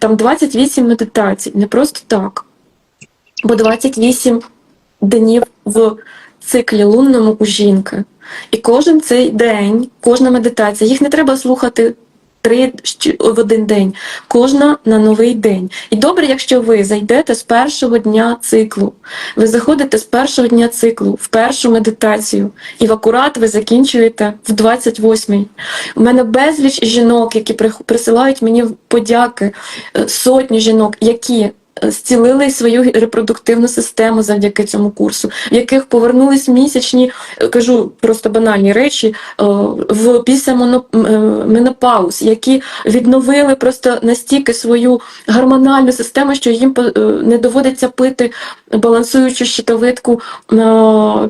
там 28 медитацій, не просто так. Бо 28 днів в циклі лунному у жінки. І кожен цей день, кожна медитація, їх не треба слухати три в один день, кожна на новий день. І добре, якщо ви зайдете з першого дня циклу, ви заходите з першого дня циклу в першу медитацію, і в акурат ви закінчуєте в 28-й. У мене безліч жінок, які присилають мені подяки, е, сотні жінок, які зцілили свою репродуктивну систему завдяки цьому курсу, в яких повернулись місячні, е, кажу просто банальні речі, е, в після е, менопауз, які відновили просто настільки свою гормональну систему, що їм не доводиться пити балансуючу щитовидку,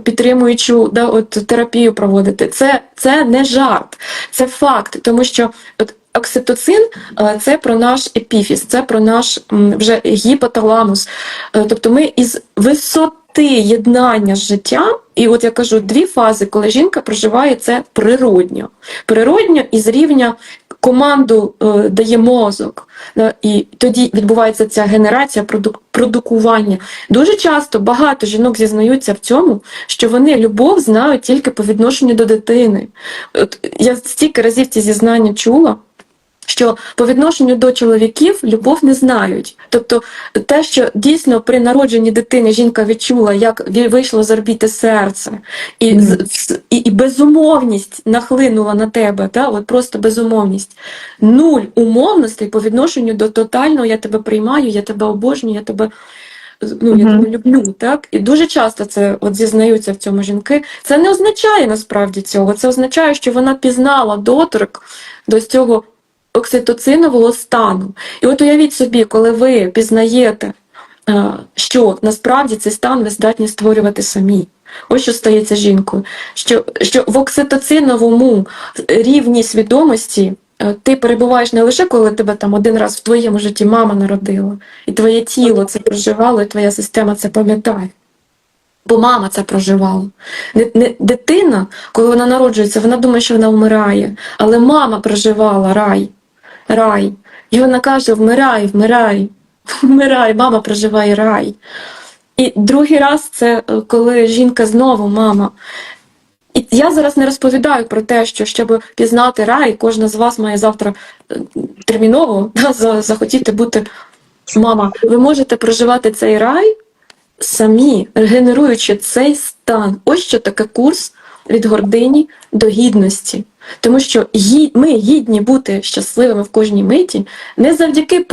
підтримуючу да, от, терапію проводити. Це, це не жарт, це факт, тому що от, окситоцин е, це про наш епіфіз, це про наш вже гіпоталамус. Е, Тобто ми із висоти єднання з життям, і от я кажу, дві фази, коли жінка проживає це природньо. Природньо із рівня команду е, дає мозок. І тоді відбувається ця генерація продук- продукування. Дуже часто багато жінок зізнаються в цьому, що вони любов знають тільки по відношенню до дитини. От я стільки разів ці зізнання чула. Що по відношенню до чоловіків любов не знають. Тобто те, що дійсно при народженні дитини жінка відчула, як вийшло з орбіти серце, і, з- і, і безумовність нахлинула на тебе, та? от просто безумовність. Нуль умовностей по відношенню до тотального я тебе приймаю, я тебе обожнюю, я тебе. Ну, я тебе люблю, так? І дуже часто це от зізнаються в цьому жінки. Це не означає насправді цього. Це означає, що вона пізнала доторк до цього окситоцинового стану. І от уявіть собі, коли ви пізнаєте, е, що насправді цей стан ви здатні створювати самі. Ось що стається жінкою. Що, що в окситоциновому рівні свідомості е, ти перебуваєш не лише коли тебе там один раз в твоєму житті мама народила, і твоє тіло це проживало, і твоя система це пам'ятає. Бо мама це проживала. Не, дитина, коли вона народжується, вона думає, що вона вмирає. Але мама проживала рай. Рай. Вона каже: вмирай, вмирай, вмирай, мама проживає рай. І другий раз це е, коли жінка знову мама. І я зараз не розповідаю про те, що щоб пізнати рай, кожна з вас має завтра е, терміново захотіти бути мама. Ви можете проживати цей рай самі, генеруючи цей стан. Ось що таке курс від гордині до гідності. Тому що ми гідні бути щасливими в кожній миті не завдяки подвигу